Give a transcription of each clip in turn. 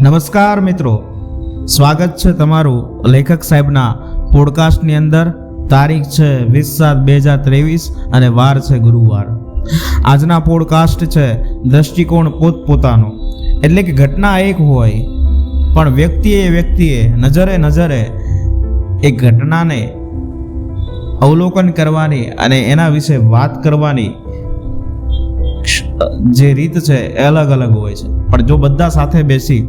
નમસ્કાર મિત્રો. સ્વાગત છે તમારું લેખક સાહેબના પોડકાસ્ટની અંદર. તારીખ છે વીસ સાત બે હજાર ત્રેવીસ અને વાર છે ગુરુવાર. આજના પોડકાસ્ટ છે દ્રષ્ટિકોણ પોતપોતાનો. એટલે કે ઘટના એક હોય, પણ વ્યક્તિએ વ્યક્તિએ, નજરે નજરે એ ઘટનાને અવલોકન કરવાની અને એના વિશે વાત કરવાની જે રીત છે એ અલગ અલગ હોય છે. પણ જો બધા સાથે બેસી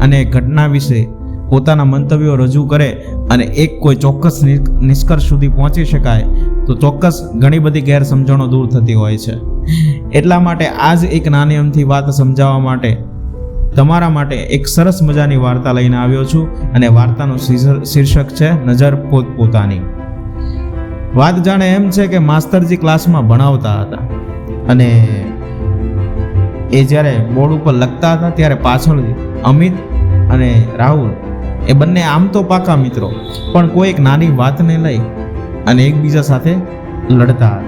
અને ઘટના વિશે પોતાના મંતવ્યો રજૂ કરે અને એક કોઈ ચોક્કસ નિષ્કર્ષ સુધી પહોંચી શકાય, તો ચોક્કસ ઘણી બધી ગેરસમજણો દૂર થતી હોય છે. એટલા માટે આજ એક નાની અમથી વાત સમજાવવા માટે તમારા માટે એક સરસ મજાની વાર્તા લઈને આવ્યો છું અને વાર્તાનું શીર્ષક છે નજર પોતપોતાની વાત જાણે એમ છે કે માસ્તરજી ક્લાસમાં ભણાવતા હતા અને એ જ્યારે બોર્ડ ઉપર લખતા હતા ત્યારે પાછળ અમિત અને રાહુલ, એ બંને આમ તો પાકા મિત્રો, પણ કોઈ એક નાની વાતને લઈ અને એકબીજા સાથે લડતા હતા.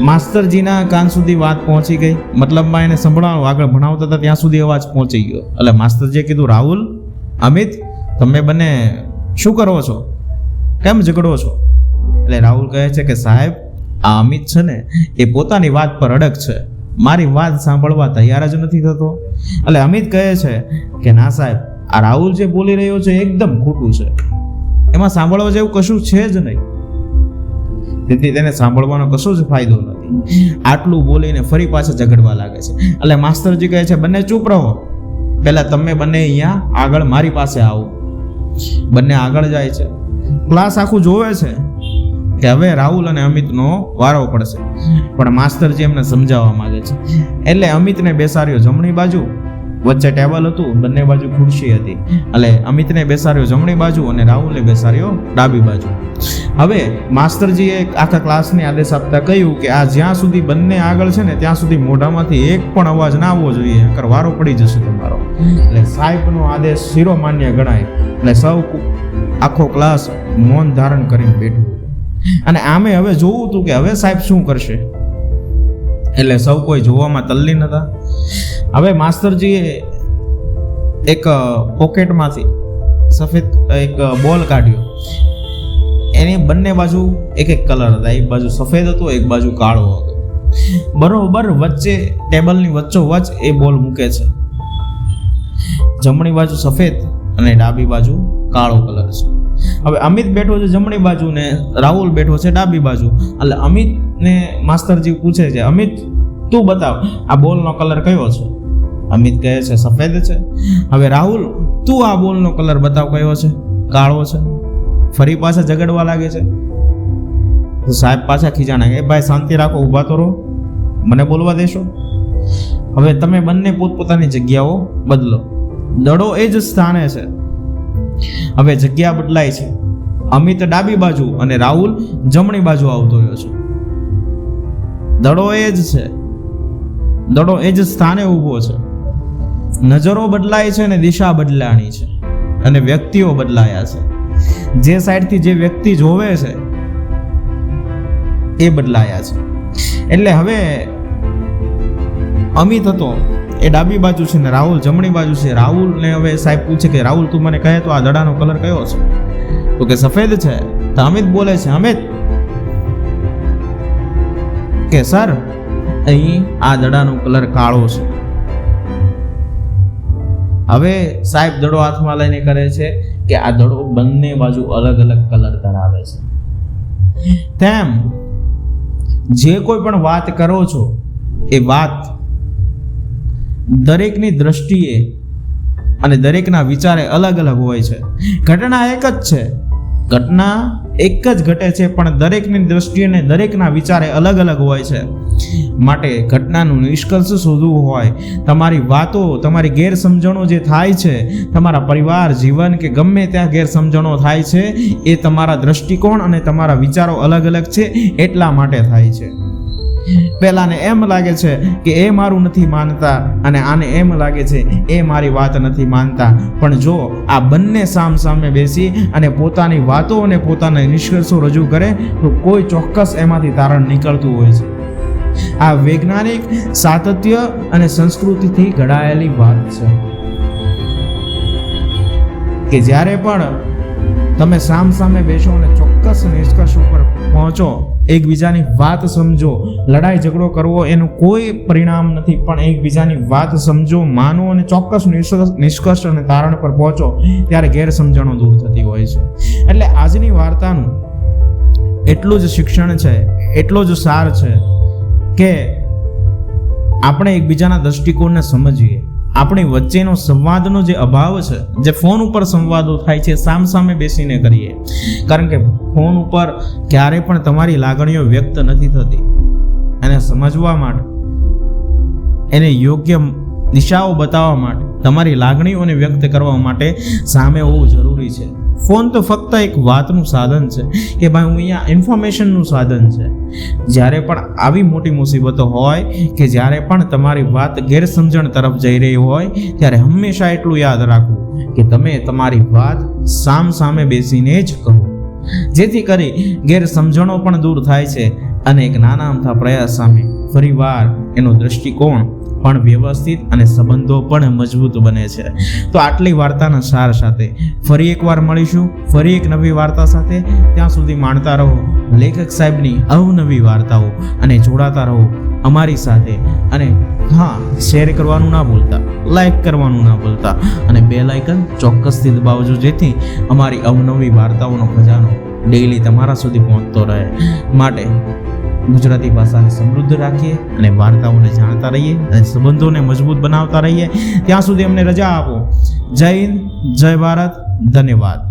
માસ્તરજીના કાન સુધી વાત પહોંચી ગઈ. મતલબમાં એને સંભળાવવાનું આગળ ભણાવતા હતા, ત્યાં સુધી અવાજ પહોંચી ગયો. એટલે માસ્તરજીએ કીધું, રાહુલ, અમિત, તમે બંને શું કરો છો? કેમ ઝઘડો છો? એટલે રાહુલ કહે છે કે, સાહેબ, આ અમિત છે ને, એ પોતાની વાત પર અડગ છે. મારી વાત સાંભળવા તૈયાર જ નથી થતો. એટલે અમિત કહે છે કે, ના સાહેબ, આ રાહુલ જે બોલી રહ્યો છે એકદમ ખોટું છે. એમાં સાંભળવા જેવું કશું છે જ નહીં. તેથી તેને સાંભળવાનો કશો જ ફાયદો નથી. આટલું બોલીને ફરી પાછા ઝઘડવા લાગે છે. એટલે માસ્તરજી કહે છે, બંને ચૂપ રહો. પહેલા તમે બંને અહીંયા આગળ મારી પાસે આવો. બંને આગળ જાય છે. ક્લાસ આખું જોવે છે. કે હવે રાહુલ અને અમિતનો વારો પડશે. પણ માસ્તરજી એમને સમજાવવા માંગે છે. એટલે અમિતને બેસાડ્યો જમણી બાજુ. વચ્ચે ટેબલ હતું, બંને બાજુ ખુરશી હતી. એટલે અમિતને બેસાડ્યો જમણી બાજુ અને રાહુલને બેસાડ્યો ડાબી બાજુ. હવે માસ્તરજીએ આખા ક્લાસને આદેશ આપતા કહ્યું કે આ જ્યાં સુધી બંને આગળ છે ને, ત્યાં સુધી મોઢામાંથી એક પણ અવાજ ના આવવો જોઈએ. નકર વારો પડી જશે તમારો. એટલે સાહેબનો આદેશ શિરોમાન્ય ગણાય. એટલે સૌ આખો ક્લાસ મૌન ધારણ કરીને બેઠું. અને આમે હવે જોવું હતું કે હવે સાહેબ શું કરશે? એટલે સૌ કોઈ જોવામાં તલ્લીન હતા. હવે માસ્તરજીએ એક પોકેટમાંથી સફેદ, એક બોલ કાઢ્યો. એની બંને બાજુ એક એક કલર હતા. એક બાજુ સફેદ હતો, એક બાજુ કાળો હતો. બરોબર વચ્ચે ટેબલની વચ્ચો વચ્ચ એ બોલ મૂકે છે. જમણી બાજુ સફેદ અને ડાબી બાજુ કાળો કલર છે. હવે અમિત બેઠો છે જમણી બાજુ ને રાહુલ બેઠો છે ડાબી બાજુ. એટલે અમિતને માસ્તરજી પૂછે છે, અમિત, તું બતાવ, આ બોલનો કલર કયો છે? અમિત કહે છે, સફેદ છે. હવે રાહુલ, તું આ બોલનો કલર બતાવ કયો છે? કાળો છે? ફરી પાછા ઝઘડવા લાગે છે? સાહેબ પાછા ખીજાણા કે ભાઈ શાંતિ રાખો, ઊભા તો રહો. મને બોલવા દેશો. હવે તમે બંને પોતપોતાની જગ્યાઓ બદલો. દડો એ જ સ્થાને છે. હવે જગ્યા બદલાય છે. અમિત ડાબી બાજુ અને રાહુલ જમણી બાજુ આવતો રહ્યો છે. દડો એ જ છે. દડો એ જ સ્થાને ઊભો છે. નજરો બદલાય છે અને દિશા બદલાણી છે. અને વ્યક્તિઓ બદલાયા છે. જે સાઈડથી જે વ્યક્તિ જોવે છે, એ બદલાયા છે. એટલે હવે અમિત હતો. એ ડાબી બાજુ છે ને રાહુલ, જમણી બાજુ છે. રાહુલને હવે સાહેબ પૂછે કે, રાહુલ, તું મને કહે તો આ દડાનો કલર કયો છે? તો કે, સફેદ છે. તો અમિત બોલે છે, અમિત. કે, સર, અહીં આ દડાનો કલર કાળો છે. હવે સાહેબ દડો હાથમાં લઈને કરે છે કે, આ દડો બંને બાજુ અલગ અલગ કલર ધરાવે છે. તેમ, જે કોઈ પણ વાત કરો છો, એ વાત દરેકની દ્રષ્ટિએ અને દરેકના વિચારે અલગ અલગ હોય છે. ઘટના એક જ છે. ઘટના એક જ ઘટે છે, પણ દરેકની દ્રષ્ટિએ અને દરેકના વિચારે અલગ અલગ હોય છે. માટે ઘટનાનું નિષ્કર્ષ શોધવું હોય. તમારી વાતો, તમારી ગેરસમજણો જે થાય છે, તમારા પરિવાર, જીવન કે ગમે ત્યાં ગેરસમજણો થાય છે, એ તમારા દ્રષ્ટિકોણ અને તમારા વિચારો અલગ અલગ છે, એટલા માટે થાય છે. પહેલાને એમ લાગે છે કે એ મારું નથી માનતા અને આને એમ લાગે છે એ મારી વાત નથી માનતા. પણ જો આ બંને સામ સામે બેસી અને પોતાની વાતો અને પોતાના નિષ્કર્ષો રજૂ કરે, તો કોઈ ચોક્કસ એમાંથી તારણ નીકળતું હોય છે. આ વૈજ્ઞાનિક, સાતત્ય અને સંસ્કૃતિથી ઘડાયેલી વાત છે. કે જ્યારે પણ તમે સામ સામે બેસો અને ચોક્કસ નિષ્કર્ષ ઉપર પહોંચો, એકબીજાની વાત સમજો. લડાઈ ઝઘડો કરવો એનું કોઈ પરિણામ નથી, પણ એકબીજાની વાત સમજો, માનો અને ચોક્કસ નિષ્કર્ષ અને તારણ પર પહોંચો, ત્યારે ગેરસમજણો દૂર થતી હોય છે. એટલે આજની વાર્તાનું એટલું જ શિક્ષણ છે, એટલો જ સાર છે કે આપણે એકબીજાના દ્રષ્ટિકોણને સમજીએ. આપણી વચ્ચેનો સંવાદનો જે અભાવ છે, જે ફોન ઉપર સંવાદો થાય છે સામ સામે બેસીને કરીએ. કારણ કે ફોન ઉપર ક્યારે પણ તમારી લાગણીઓ વ્યક્ત નથી થતી. એને સમજવા માટે, એને યોગ્ય દિશાઓ બતાવવા માટે, તમારી લાગણીઓને વ્યક્ત કરવા માટે સામે હોવું જરૂરી છે. ફોન તો ફક્ત એક વાતનું સાધન છે. કે ભાઈ, હું અહીંયા ઇન્ફોર્મેશનનું સાધન છે. જ્યારે પણ આવી મોટી મુસીબતો હોય કે જ્યારે પણ તમારી વાત ગેરસમજણ તરફ જઈ રહી હોય, ત્યારે હંમેશા એટલું યાદ રાખવું કે તમે તમારી વાત સામ સામે બેસીને જ કહો. જેથી કરી ગેરસમજણો પણ દૂર થાય છે અને એક નાના અમથા પ્રયાસ સામે ફરીવાર એનો દૃષ્ટિકોણ પણ વ્યવસ્થિત અને સંબંધો પણ મજબૂત બને છે. તો આટલી વાર્તાના સાર સાથે ફરી એકવાર મળીશું, ફરી એક નવી વાર્તા સાથે. ત્યાં સુધી માણતા રહો, લેખક સાહેબની અવનવી વાર્તાઓ અને જોડાતા રહો અમારી સાથે. અને હા શેર કરવાનું ના ભૂલતા લાઈક કરવાનું ના ભૂલતા. અને બે લાઇકન ચોક્કસથી દબાવજો, જેથી અમારી અવનવી વાર્તાઓનો ખજાનો ડેઈલી તમારા સુધી પહોંચતો રહે. માટે ગુજરાતી ભાષાને સમૃદ્ધ રાખીએ અને વાર્તાઓને જાણતા રહીએ અને સંબંધોને મજબૂત બનાવતા રહીએ. ત્યાં સુધી અમને રજા આપો. જય હિન્દ, જય ભારત, ધન્યવાદ.